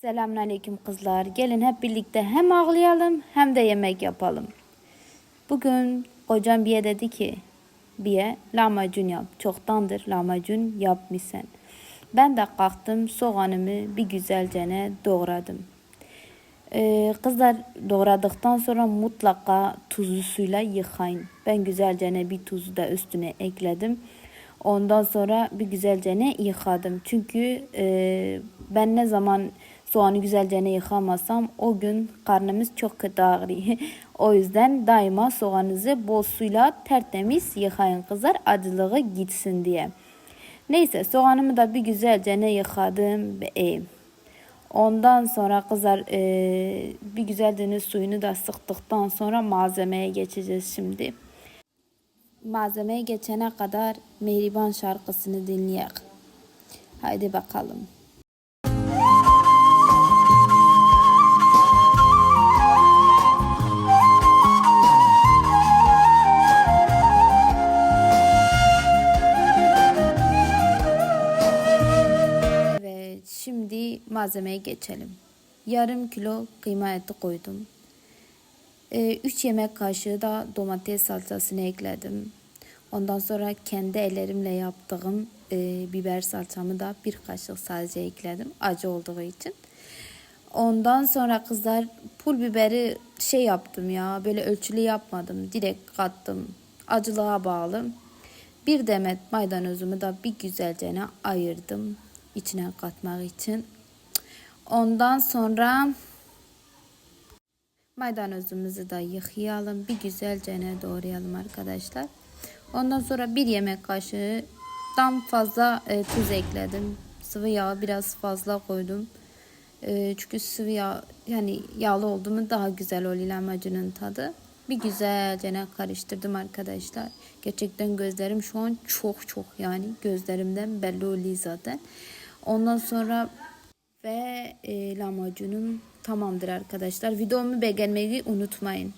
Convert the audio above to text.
Selamünaleyküm kızlar. Gelin hep birlikte hem ağlayalım hem de yemek yapalım. Bugün kocam Biye dedi ki Biye lahmacun yap. Çoktandır lahmacun yapmışsın. Ben de kalktım soğanımı bir güzelce doğradım. Ee, kızlar doğradıktan sonra mutlaka tuzlu suyla yıkayın. Ben güzelce bir tuzu da üstüne ekledim. Ondan sonra bir güzelce yıkadım. Çünkü e, ben ne zaman soğanı güzelce yıkamazsam o gün karnımız çok kötü ağrıyor. o yüzden daima soğanınızı bol suyla tertemiz yıkayın kızlar acılığı gitsin diye. Neyse soğanımı da bir güzelce yıkadım ve e, Ondan sonra kızlar e, bir güzel deniz suyunu da sıktıktan sonra malzemeye geçeceğiz şimdi. Malzemeye geçene kadar Mehriban şarkısını dinleyelim. Haydi bakalım. Malzemeye geçelim. Yarım kilo kıyma eti koydum. 3 yemek kaşığı da domates salçasını ekledim. Ondan sonra kendi ellerimle yaptığım e, biber salçamı da bir kaşık sadece ekledim. Acı olduğu için. Ondan sonra kızlar pul biberi şey yaptım ya böyle ölçülü yapmadım. Direkt kattım. Acılığa bağlı. Bir demet maydanozumu da bir güzelce ayırdım içine katmak için. Ondan sonra maydanozumuzu da yıkayalım. Bir güzelce doğrayalım arkadaşlar. Ondan sonra bir yemek kaşığından fazla e, tuz ekledim. Sıvı yağ biraz fazla koydum. E, çünkü sıvı yağ yani yağlı oldu mu daha güzel oluyor lahmacunun tadı. Bir güzelce karıştırdım arkadaşlar. Gerçekten gözlerim şu an çok çok yani gözlerimden belli oluyor zaten. Ondan sonra ve e, lahmacunum tamamdır arkadaşlar. Videomu beğenmeyi unutmayın.